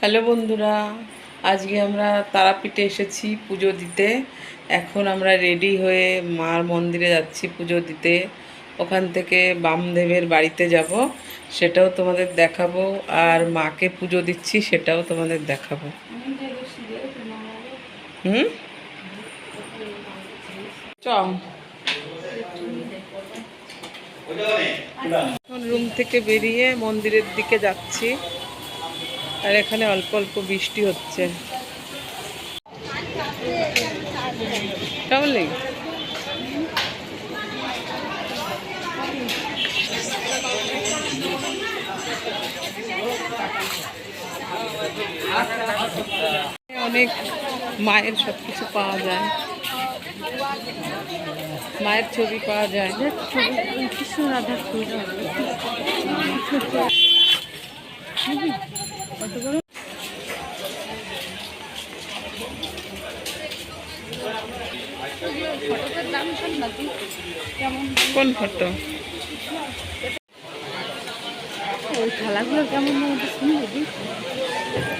Hello বন্ধুরা, আজকে আমরা তারাপীঠে এসেছি পুজো দিতে। এখন আমরা রেডি হয়ে মার মন্দিরে যাচ্ছি পুজো দিতে। ওখান থেকে বামদেবের বাড়িতে যাব, সেটাও তোমাদের দেখাবো। আর মাকে পুজো দিচ্ছি, সেটাও তোমাদের দেখাবো। হুম? রুম থেকে বেরিয়ে মন্দিরের দিকে যাচ্ছি। আর এখানে অল্প অল্প বৃষ্টি হচ্ছে। কেমন লেগে অনেক মায়ের সব কিছু পাওয়া যায়। মায়ের ছবি পাওয়া যায়। কৃষ্ণ রাধার পুজো কোন ফটো? ওই থালাগুলো কেমন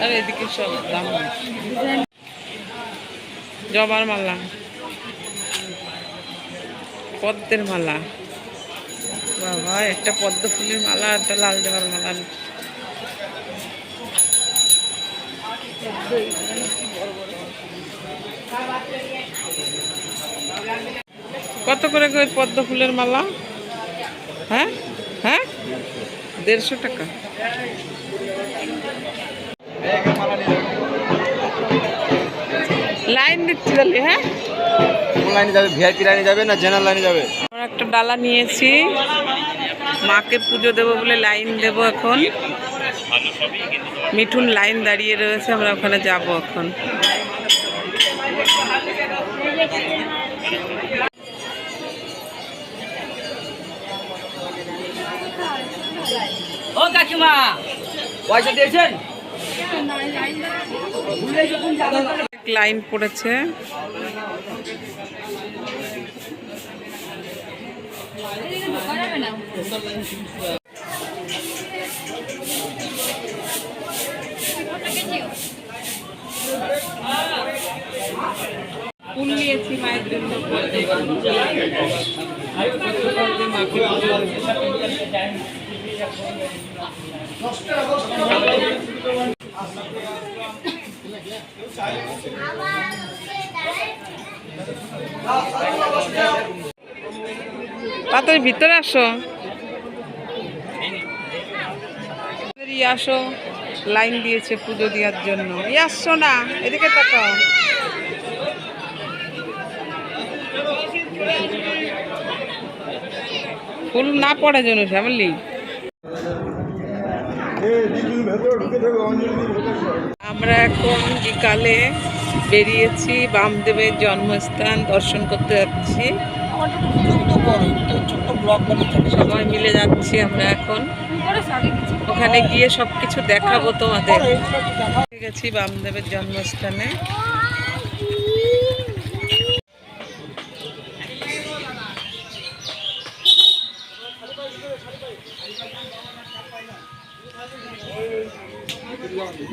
আর এদিকে সব দাম জবার মালা। পদ্মের মালা। বাবা একটা পদ্ম ফুলের মালা একটা লাল জবার মালা। কত করে করে পদ্ম ফুলের মালা? হ্যাঁ? হ্যাঁ? দেড়শো টাকা। লাইন দিচ্ছি তাহলে হ্যাঁ? লাইনে যাবে? ভিআইপি লাইনে যাবে না জেনারেল লাইনে যাবে? আমরা একটা ডালা নিয়েছি। মাকে পুজো দেবো বলে লাইন দেব এখন। মিঠুন লাইন দাঁড়িয়ে রয়েছে আমরা ওখানে যাব এখন। ও কাকিমা পয়সা দিয়েছেন? লাইন পড়েছে। ফুল নিয়েছি মায়ের জন্য। তাড়াতাড়ি ভিতরে আসো। আসো। লাইন দিয়েছে পুজো দেওয়ার জন্য। আসছো না, এদিকে তাকাও। ফুল না পড়ে জন্য ফ্যামিলি আমরা এখন বিকালে বেরিয়েছি, বামদেবের জন্মস্থান, দর্শন করতে যাচ্ছি। সবাই মিলে যাচ্ছি আমরা এখন। ওখানে গিয়ে সবকিছু দেখাবো তোমাদের। গেছি বামদেবের জন্মস্থানে।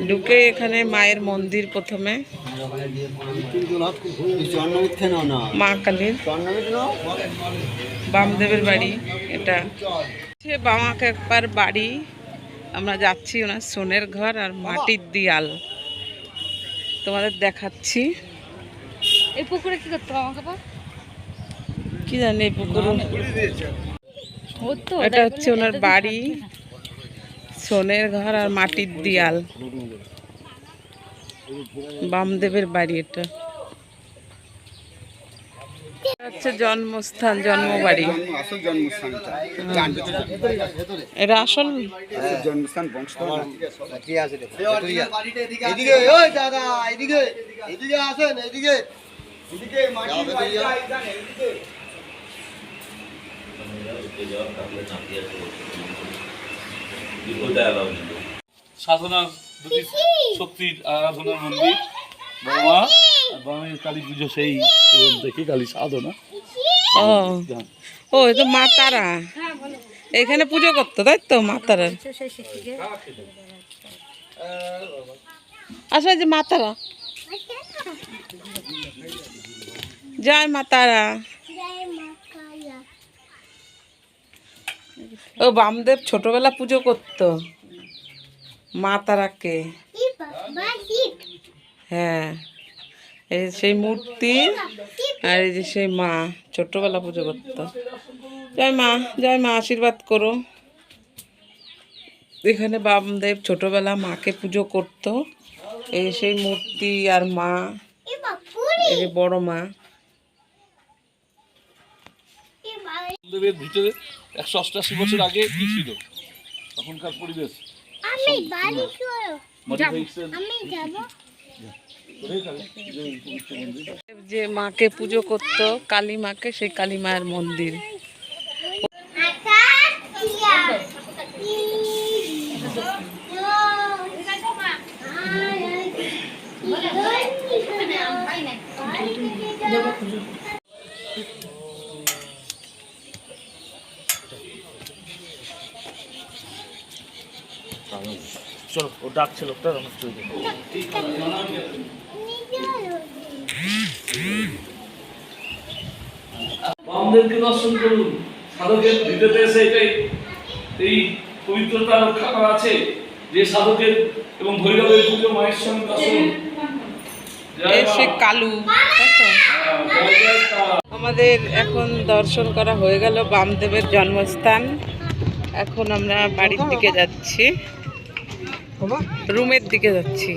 ঢুকে এখানে মায়ের মন্দির প্রথমে। মা কালীর। বামদেবের বাড়ি এটা। বামাক একবার বাড়ি আমরা যাচ্ছি ওনার সোনের ঘর আর মাটির দিয়াল। তোমাদের দেখাচ্ছি। এই পুকুরে কি করতো কি জানি এই পুকুর? এটা হচ্ছে ওনার বাড়ি। সোনের ঘর আর মাটির দিয়াল। বামদেবের বাড়ি এটা। হচ্ছে জন্মস্থান, জন্মবাড়ি। জন্মস্থানটা এটা আসল? জন্মস্থান এদিকে ওই দাদা এদিকে এদিকে আসেন এদিকে এদিকে মাটির বাড়িটা এদিকে মন্দির। বাবা পুজো সেই দেখি সাধনা। ও এখানে পুজো করতো, তাই তো, মা তারার? সেই শিখিকে আসো, এই যে মা তারা। জয় ও বামদেব ছোটবেলা পুজো করতো। মা তারাকে। হ্যাঁ। এই সেই মূর্তি আর এই যে সেই মা ছোটবেলা পুজো করতো। জয় মা জয় মা, আশীর্বাদ করো। এখানে বামদেব ছোটবেলা মাকে পুজো করতো। এই সেই মূর্তি আর মা, এই যে বড় মা। দেবের ভিতরে একশো অষ্টাশি বছর আগে কি ছিল? তখনকার পরিবেশ। যে মাকে পুজো করতো কালী মাকে সেই কালী মায়ের মন্দির। আকাশ চলো ও ডাকছে লোকটা আমার বামদেবকে দর্শন করুন। সাধকের ভিতরে এসে এটাই এই পবিত্রতা রক্ষা করা আছে যে সাধকের এবং ভৈরবের পুজো মায়ের সঙ্গে দর্শন সে কালু। আমাদের এখন দর্শন করা হয়ে গেল বামদেবের জন্মস্থান। এখন আমরা বাড়ির দিকে যাচ্ছি। রুমের দিকে যাচ্ছি।